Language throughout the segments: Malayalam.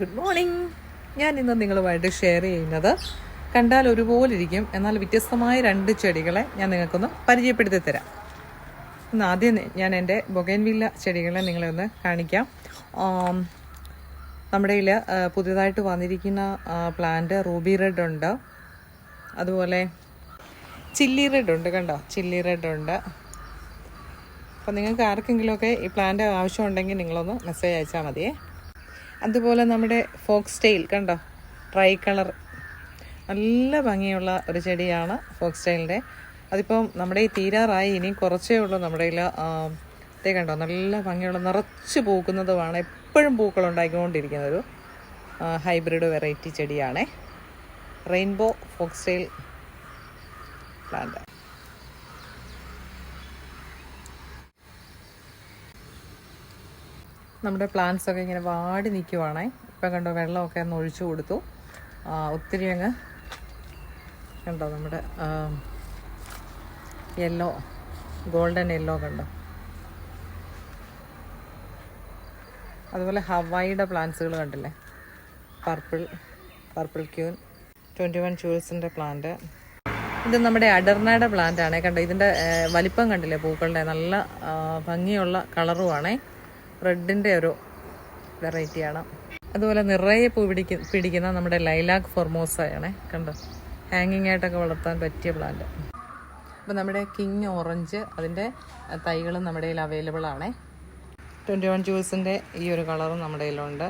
ഗുഡ് മോർണിംഗ് ഞാൻ ഇന്ന് നിങ്ങളുമായിട്ട് ഷെയർ ചെയ്യുന്നത് കണ്ടാൽ ഒരുപോലെ ഇരിക്കും എന്നാൽ വ്യത്യസ്തമായ രണ്ട് ചെടികളെ ഞാൻ നിങ്ങൾക്കൊന്ന് പരിചയപ്പെടുത്തി തരാം ഇന്ന് ആദ്യം ഞാൻ എന്റെ ബൊഗൈൻവില്ല ചെടികളെ നിങ്ങളെ ഒന്ന് കാണിക്കാം. നമ്മുടെ ഇതിൽ പുതിയതായിട്ട് വന്നിരിക്കുന്ന പ്ലാന്റ് റൂബി റെഡ് ഉണ്ട്. അതുപോലെ ചില്ലി റെഡ് ഉണ്ട് കണ്ടോ? ചില്ലി റെഡ് ഉണ്ട്. അപ്പോൾ നിങ്ങൾക്ക് ആർക്കെങ്കിലുമൊക്കെ ഈ പ്ലാന്റ് ആവശ്യമുണ്ടെങ്കിൽ നിങ്ങളൊന്ന് മെസ്സേജ് അയച്ചാൽ മതിയേ. അതുപോലെ നമ്മുടെ ഫോക്സ് ടെയിൽ കണ്ടോ? ട്രൈ കളർ നല്ല ഭംഗിയുള്ള ഒരു ചെടിയാണ് ഫോക്സ് ടെയിലിന്റെ അതിപ്പം നമ്മുടെ ഈ തീരാറായി ഇനി കുറച്ചേ ഉള്ളൂ നമ്മുടെ ഇതേ കണ്ടോ? നല്ല ഭംഗിയുള്ള നിറച്ച് പൂക്കുന്നതുമാണ് എപ്പോഴും പൂക്കൾ ഉണ്ടാക്കിക്കൊണ്ടിരിക്കുന്ന ഒരു hybrid variety ചെടിയാണേ. Rainbow foxtail plant. നമ്മുടെ പ്ലാന്റ്സ് ഒക്കെ ഇങ്ങനെ വാടി നിൽക്കുവാണേ ഇപ്പം കണ്ടോ വെള്ളമൊക്കെ ഒന്ന് ഒഴിച്ചു കൊടുത്തു. ഒത്തിരി അങ്ങ് കണ്ടോ നമ്മുടെ യെല്ലോ ഗോൾഡൻ യെല്ലോ കണ്ടോ. അതുപോലെ ഹവായിയുടെ പ്ലാന്റ്സുകൾ കണ്ടില്ലേ? Purple purple queen twenty one ചൂൾസിന്റെ plant ഇത് നമ്മുടെ അഡർണയുടെ പ്ലാന്റ് ആണേ. കണ്ടോ ഇതിന്റെ വലിപ്പം കണ്ടില്ലേ പൂക്കളുടെ? നല്ല ഭംഗിയുള്ള കളറുമാണേ റെഡിന്റെ ഒരു വെറൈറ്റിയാണ്. അതുപോലെ നിറയെ പൂ പിടിക്ക പിടിക്കുന്ന നമ്മുടെ ലൈലാക്ക് ഫോർമോസയാണ്. കണ്ടോ? ഹാങ്ങിങ് ആയിട്ടൊക്കെ വളർത്താൻ പറ്റിയ പ്ലാന്റ് അപ്പോൾ നമ്മുടെ കിങ് ഓറഞ്ച് അതിന്റെ തൈകളും നമ്മുടെ കയ്യിൽ അവൈലബിൾ ആണ്. ട്വന്റി വൺ ജ്യൂസിന്റെ ഈ ഒരു കളറും നമ്മുടെ കയ്യിലുണ്ട്.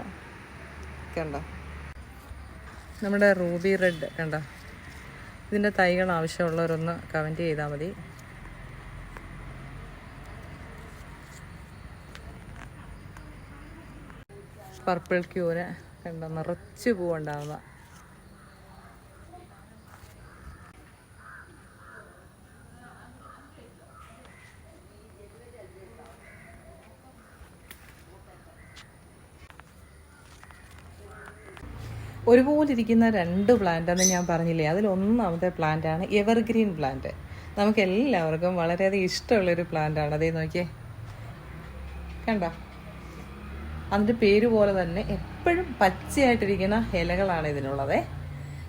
കണ്ടോ? നമ്മുടെ റൂബി റെഡ് കണ്ടോ? ഇതിന്റെ തൈകൾ ആവശ്യമുള്ളവരൊന്ന് കമന്റ് ചെയ്താൽ മതി. പർപ്പിൾ ക്യൂന് കണ്ടോ? നിറച്ച് പൂവുണ്ടാവുന്ന. ഒരുപോലെ ഇരിക്കുന്ന രണ്ട് പ്ലാന്റ് എന്ന് ഞാൻ പറഞ്ഞില്ലേ? അതിൽ ഒന്നാമത്തെ പ്ലാന്റ് ആണ് എവർഗ്രീൻ പ്ലാന്റ് നമുക്ക് എല്ലാവർക്കും വളരെയധികം ഇഷ്ടമുള്ളൊരു പ്ലാന്റാണ് അതേ നോക്കിയേ. കണ്ടോ? അതിന്റെ പേര് പോലെ തന്നെ എപ്പോഴും പച്ചയായിട്ടിരിക്കുന്ന ഇലകളാണ് ഇതിനുള്ളത്.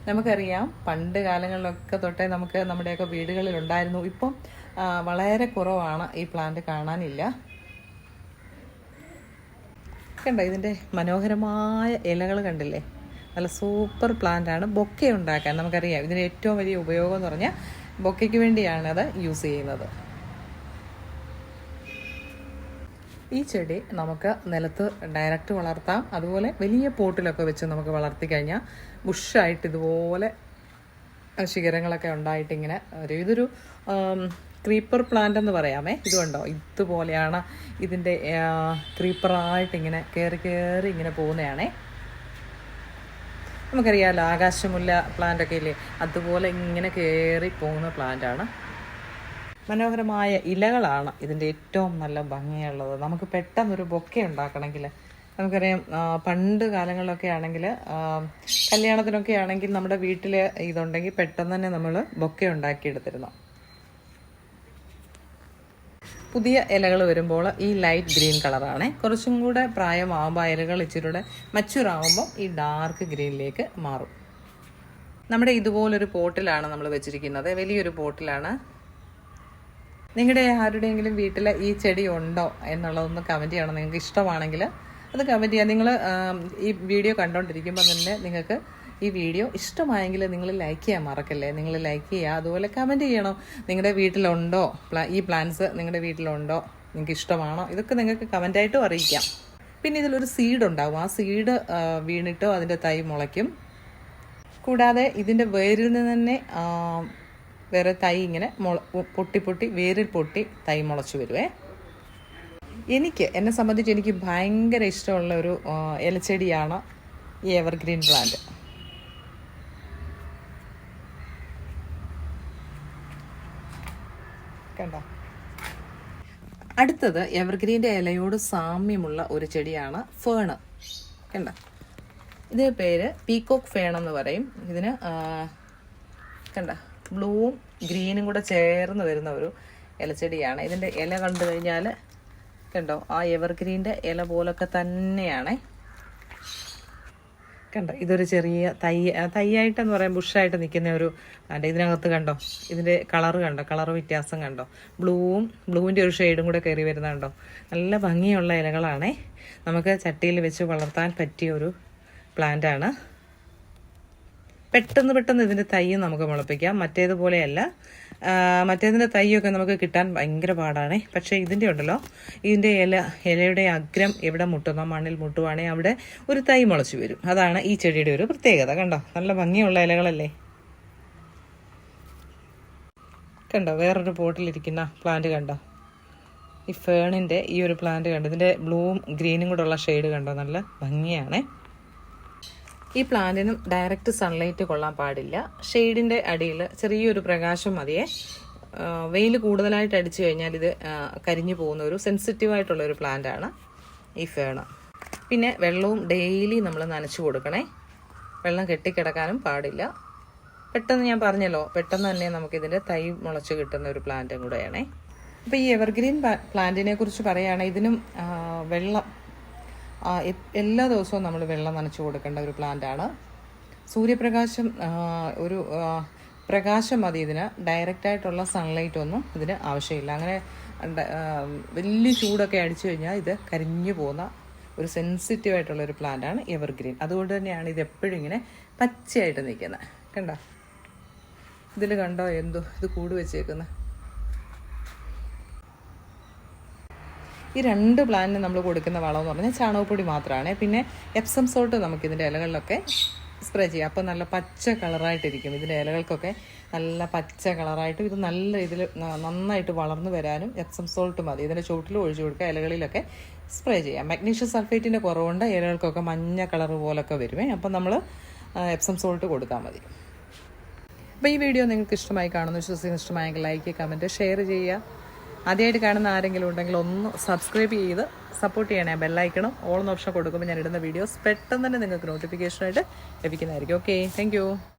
നമുക്കറിയാം പണ്ട് കാലങ്ങളിലൊക്കെ തൊട്ടേ നമുക്ക് നമ്മുടെയൊക്കെ വീടുകളിൽ ഉണ്ടായിരുന്നു. ഇപ്പം വളരെ കുറവാണ് ഈ പ്ലാന്റ് കാണാനില്ല. കണ്ടോ ഇതിന്റെ മനോഹരമായ ഇലകൾ കണ്ടില്ലേ? നല്ല സൂപ്പർ പ്ലാന്റ് ആണ്. ബൊക്കെ ഉണ്ടാക്കാൻ നമുക്കറിയാം. ഇതിന്റെ ഏറ്റവും വലിയ ഉപയോഗം എന്ന് പറഞ്ഞാൽ ബൊക്കയ്ക്ക് വേണ്ടിയാണ് അത് യൂസ് ചെയ്യുന്നത്. ഈ ചെടി നമുക്ക് നിലത്ത് ഡയറക്റ്റ് വളർത്താം. അതുപോലെ വലിയ പോട്ടിലൊക്കെ വെച്ച് നമുക്ക് വളർത്തി കഴിഞ്ഞാൽ ബുഷായിട്ട് ഇതുപോലെ ശിഖരങ്ങളൊക്കെ ഉണ്ടായിട്ട് ഇങ്ങനെ ഒരു ഇതൊരു ക്രീപ്പർ പ്ലാന്റ് എന്ന് പറയാമേ. ഇതുണ്ടോ ഇതുപോലെയാണ് ഇതിന്റെ ക്രീപ്പറായിട്ട് ഇങ്ങനെ കയറി കയറി ഇങ്ങനെ പോകുന്നതാണേ. നമുക്കറിയാമല്ലോ ആകാശമുല്ല പ്ലാന്റ് ഒക്കെ ഇല്ലേ? അതുപോലെ ഇങ്ങനെ കയറി പോകുന്ന പ്ലാന്റാണ് മനോഹരമായ ഇലകളാണ് ഇതിന്റെ ഏറ്റവും നല്ല ഭംഗിയുള്ളത്. നമുക്ക് പെട്ടെന്നൊരു ബൊക്കെ ഉണ്ടാക്കണമെങ്കിൽ നമുക്കറിയാം പണ്ട് കാലങ്ങളിലൊക്കെ ആണെങ്കിൽ കല്യാണത്തിനൊക്കെ ആണെങ്കിൽ നമ്മുടെ വീട്ടിൽ ഇതുണ്ടെങ്കിൽ പെട്ടെന്ന് തന്നെ നമ്മൾ ബൊക്കെ ഉണ്ടാക്കിയെടുത്തിരുന്നു. പുതിയ ഇലകൾ വരുമ്പോൾ ഈ ലൈറ്റ് ഗ്രീൻ കളറാണ്. കുറച്ചും കൂടെ പ്രായമാകുമ്പോൾ ഇലകൾ ഇച്ചിരി കൂടെ മച്ചുർ ഈ ഡാർക്ക് ഗ്രീനിലേക്ക് മാറും. നമ്മുടെ ഇതുപോലൊരു പോട്ടിലാണ് നമ്മൾ വെച്ചിരിക്കുന്നത്. വലിയൊരു പോട്ടിലാണ് നിങ്ങളുടെ ആരുടെയെങ്കിലും വീട്ടിൽ ഈ ചെടി ഉണ്ടോ എന്നുള്ളതൊന്ന് കമന്റ് ചെയ്യണം. നിങ്ങൾക്ക് ഇഷ്ടമാണെങ്കിൽ അത് കമന്റ് ചെയ്യാം. നിങ്ങൾ ഈ വീഡിയോ കണ്ടുകൊണ്ടിരിക്കുമ്പോൾ തന്നെ നിങ്ങൾക്ക് ഈ വീഡിയോ ഇഷ്ടമായെങ്കിൽ നിങ്ങൾ ലൈക്ക് ചെയ്യാൻ മറക്കല്ലേ? നിങ്ങൾ ലൈക്ക് ചെയ്യുക അതുപോലെ കമന്റ് ചെയ്യണം. നിങ്ങളുടെ വീട്ടിലുണ്ടോ? ഈ പ്ലാന്റ്സ് നിങ്ങളുടെ വീട്ടിലുണ്ടോ? നിങ്ങൾക്ക് ഇഷ്ടമാണോ? ഇതൊക്കെ നിങ്ങൾക്ക് കമന്റായിട്ടും അറിയിക്കാം. പിന്നെ ഇതിലൊരു സീഡ് ഉണ്ടാകും ആ സീഡ് വീണിട്ടോ അതിന്റെ തൈ മുളയ്ക്കും. കൂടാതെ ഇതിന്റെ വേരിൽ നിന്ന് തന്നെ വേറെ തൈ ഇങ്ങനെ മുള പൊട്ടി പൊട്ടി വേരിൽ പൊട്ടി തൈ മുളച്ചു വരുവേ. എനിക്ക് എന്നെ സംബന്ധിച്ച് എനിക്ക് ഭയങ്കര ഇഷ്ടമുള്ള ഒരു ഇലച്ചെടിയാണ് ഈ എവർഗ്രീൻ പ്ലാന്റ് കണ്ടോ? അടുത്തത് എവർഗ്രീന്റെ ഇലയോട് സാമ്യമുള്ള ഒരു ചെടിയാണ് ഫേണ് കണ്ട? ഇതിന്റെ പേര് പീകോക്ക് ഫേൺ എന്ന് പറയും. ഇതിന് കണ്ട? ബ്ലൂവും ഗ്രീനും കൂടെ ചേർന്ന് വരുന്ന ഒരു ഇലച്ചെടിയാണ്. ഇതിന്റെ ഇല കണ്ടു കഴിഞ്ഞാൽ കണ്ടോ? ആ എവർഗ്രീന്റെ ഇല പോലൊക്കെ തന്നെയാണേ. കണ്ടോ? ഇതൊരു ചെറിയ തൈ തൈയായിട്ടെന്ന് പറയാൻ ബുഷായിട്ട് നിൽക്കുന്ന ഒരു അല്ല ഇതിനകത്ത് കണ്ടോ? ഇതിന്റെ കളർ കണ്ടോ? കളർ വ്യത്യാസം കണ്ടോ? ബ്ലൂവും ബ്ലൂവിന്റെ ഒരു ഷെയ്ഡും കൂടെ കയറി വരുന്ന കണ്ടോ? നല്ല ഭംഗിയുള്ള ഇലകളാണേ. നമുക്ക് ചട്ടിയിൽ വെച്ച് വളർത്താൻ പറ്റിയ ഒരു പ്ലാന്റാണ് പെട്ടെന്ന് പെട്ടെന്ന് ഇതിന്റെ തൈയും നമുക്ക് മുളപ്പിക്കാം. മറ്റേതുപോലെയല്ല. മറ്റേതിന്റെ തൈയൊക്കെ നമുക്ക് കിട്ടാൻ ഭയങ്കര പാടാണ്. പക്ഷേ ഇതിന്റെ ഉണ്ടല്ലോ. ഇതിന്റെ ഇല ഇലയുടെ അഗ്രം എവിടെ മുട്ടുന്നോ? മണ്ണിൽ മുട്ടുവാണെങ്കിൽ അവിടെ ഒരു തൈ മുളച്ചു വരും. അതാണ് ഈ ചെടിയുടെ ഒരു പ്രത്യേകത. കണ്ടോ? നല്ല ഭംഗിയുള്ള ഇലകളല്ലേ? കണ്ടോ? വേറൊരു പോട്ടിലിരിക്കുന്ന പ്ലാന്റ് കണ്ടോ? ഈ ഫേണിന്റെ ഈ ഒരു പ്ലാന്റ് കണ്ടോ? ഇതിന്റെ ബ്ലൂവും ഗ്രീനും കൂടെ ഉള്ള ഷെയ്ഡ് കണ്ടോ? നല്ല ഭംഗിയാണേ. ഈ പ്ലാന്റിനും ഡയറക്റ്റ് സൺലൈറ്റ് കൊള്ളാൻ പാടില്ല. ഷെയ്ഡിന്റെ അടിയിൽ ചെറിയൊരു പ്രകാശം മതിയെ. വെയിൽ കൂടുതലായിട്ട് അടിച്ചു കഴിഞ്ഞാൽ ഇത് കരിഞ്ഞു പോകുന്ന ഒരു സെൻസിറ്റീവ് ആയിട്ടുള്ള ഒരു പ്ലാന്റ് ആണ് ഈ ഫേണ്. പിന്നെ വെള്ളവും ഡെയിലി നമ്മൾ നനച്ചു കൊടുക്കണേ. വെള്ളം കെട്ടിക്കിടക്കാനും പാടില്ല. പെട്ടെന്ന് ഞാൻ പറഞ്ഞല്ലോ പെട്ടെന്ന് തന്നെ നമുക്കിതിന്റെ തൈ മുളച്ച് കിട്ടുന്ന ഒരു പ്ലാന്റും കൂടെയാണേ. അപ്പോൾ ഈ എവർഗ്രീൻ പ്ലാന്റിനെ കുറിച്ച് പറയുകയാണെങ്കിൽ ഇതിനും വെള്ളം എല്ലാ ദിവസവും നമ്മൾ വെള്ളം നനച്ചു കൊടുക്കേണ്ട ഒരു പ്ലാന്റാണ് സൂര്യപ്രകാശം ഒരു പ്രകാശം മതി ഇതിന്. ഡയറക്റ്റായിട്ടുള്ള സൺലൈറ്റ് ഒന്നും ഇതിന് ആവശ്യമില്ല. അങ്ങനെ വലിയ ചൂടൊക്കെ അടിച്ചു കഴിഞ്ഞാൽ ഇത് കരിഞ്ഞു പോകുന്ന ഒരു സെൻസിറ്റീവ് ആയിട്ടുള്ള ഒരു പ്ലാന്റ് ആണ് എവർഗ്രീൻ അതുകൊണ്ട് തന്നെയാണ് ഇത് എപ്പോഴും ഇങ്ങനെ പച്ചയായിട്ട് നിൽക്കുന്നത്. കണ്ടോ? ഇതിൽ കണ്ടോ എന്തോ? ഇത് കൂട് വെച്ചേക്കുന്നത് ഈ രണ്ട് പ്ലാന്റിന് നമ്മൾ കൊടുക്കുന്ന വളം എന്ന് പറഞ്ഞാൽ ചാണകപ്പൊടി മാത്രമാണ് പിന്നെ എപ്സം സോൾട്ട് നമുക്ക് ഇതിന്റെ ഇലകളിലൊക്കെ സ്പ്രേ ചെയ്യാം. അപ്പോൾ നല്ല പച്ച കളറായിട്ടിരിക്കും. ഇതിന്റെ ഇലകൾക്കൊക്കെ നല്ല പച്ച കളറായിട്ടും ഇത് നല്ല ഇതിൽ നന്നായിട്ട് വളർന്നു വരാനും എപ്സം സോൾട്ട് മതി. ഇതിന്റെ ചുവട്ടിൽ ഒഴിച്ചു കൊടുക്കുക. ഇലകളിലൊക്കെ സ്പ്രേ ചെയ്യാം. മഗ്നീഷ്യം സൾഫേറ്റിന്റെ കുറവുണ്ട് ഇലകൾക്കൊക്കെ മഞ്ഞ കളർ പോലൊക്കെ വരുമേ. അപ്പം നമ്മൾ എപ്സം സോൾട്ട് കൊടുത്താൽ മതി. അപ്പോൾ ഈ വീഡിയോ നിങ്ങൾക്ക് ഇഷ്ടമായി കാണുന്നു. വിശ്വസിക്കുന്ന ഇഷ്ടമായെങ്കിൽ ലൈക്ക് കമന്റ് ഷെയർ ചെയ്യുക. ആദ്യമായിട്ട് കാണുന്ന ആരെങ്കിലും ഉണ്ടെങ്കിൽ ഒന്ന് സബ്സ്ക്രൈബ് ചെയ്ത് സപ്പോർട്ട് ചെയ്യണേ. ബെല്ലൈക്കണം ഓൾ ഓപ്ഷൻ കൊടുക്കുമ്പോൾ ഞാൻ ഇടുന്ന വീഡിയോസ് പെട്ടെന്ന് തന്നെ നിങ്ങൾക്ക് നോട്ടിഫിക്കേഷനായിട്ട് ലഭിക്കുന്നതായിരിക്കും. Okay thank